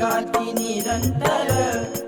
काती निरंतर.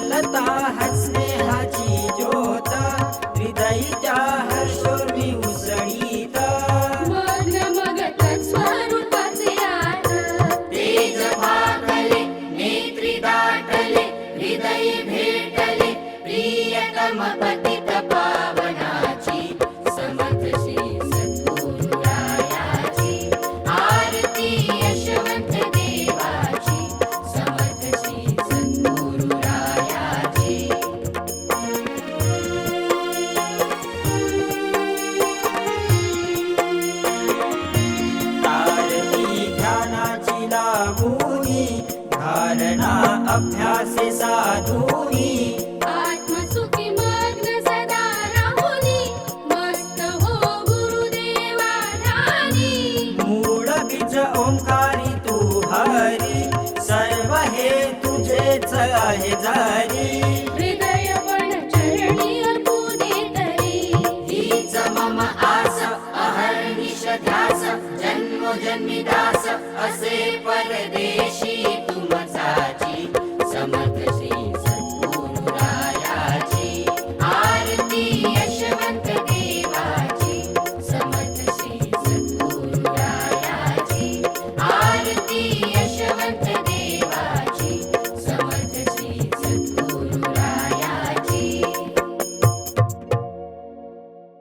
प्रफुल्लता हस्नेहाची ज्योत हृदयीच्या हर्षोर्मी उसळीत. मग्न मग तत्स्वरूपाचे आत तेज भागले नेत्री दाटले हृदय भेटले प्रियतम अभ्यासे साधूनी. आत्मसुखी मग्न सदा राहुनी. मस्त हो गुरुदेवा ध्यानी मूळ बीज ओंकारी तू हरी. सर्व हे तुझेच आहे जारी. हृदय पण चरणी अर्पू दे तरी हीच मम आस अहर्निश ध्यास. जन्मोजन्मी दास असे परदेशी